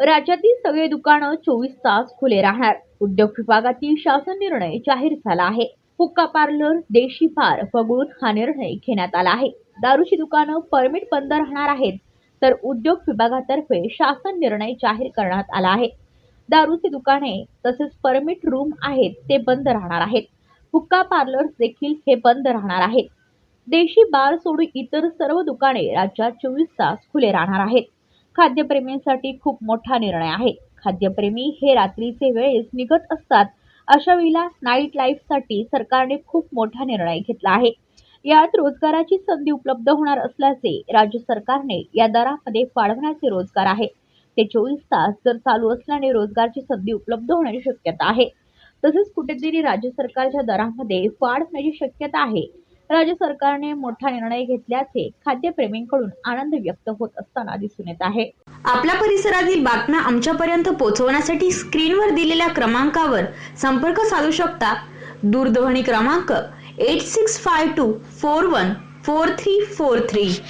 राज्यातील सगळे दुकानं चोवीस तास खुले राहणार. उद्योग विभागातील शासन निर्णय जाहीर झाला आहे. हुक्का पार्लर देशी पार वगळून हा निर्णय घेण्यात आला आहे. दारूची दुकानं परमिट बंद राहणार आहेत. तर उद्योग विभागातर्फे शासन निर्णय जाहीर करण्यात आला आहे. दारूची दुकाने तसेच परमिट रूम आहेत ते बंद राहणार आहेत. हुक्का पार्लर्स देखील हे बंद राहणार आहेत. देशी बार सोडून इतर सर्व दुकाने राज्यात चोवीस तास खुले राहणार आहेत. खाद्यप्रेमींसाठी खूप मोठा निर्णय आहे. खाद्यप्रेमी हे रात्रीचे वेळेस निघत असतात. अशा वेळेला नाईट लाईफसाठी सरकारने खूप मोठा निर्णय घेतला आहे. यात रोजगाराची संधी उपलब्ध होणार असल्याचे राज्य सरकारने या दरामध्ये वाढवण्याचे रोजगार आहे. ते चोवीस तास जर चालू असल्याने रोजगारची संधी उपलब्ध होण्याची शक्यता आहे. तसेच कुठेतरी राज्य सरकारच्या दरामध्ये वाढ होण्याची शक्यता आहे. राज्य सरकारने मोठा निर्णय घेतल्याचे खाद्यप्रेमींकडून आनंद व्यक्त होत असताना दिसून येत आहे. आपल्या परिसरातील बातम्या आमच्यापर्यंत पोहोचवण्यासाठी स्क्रीनवर दिलेल्या क्रमांकावर संपर्क साधू शकता. दूरध्वनी क्रमांक 8652 414343.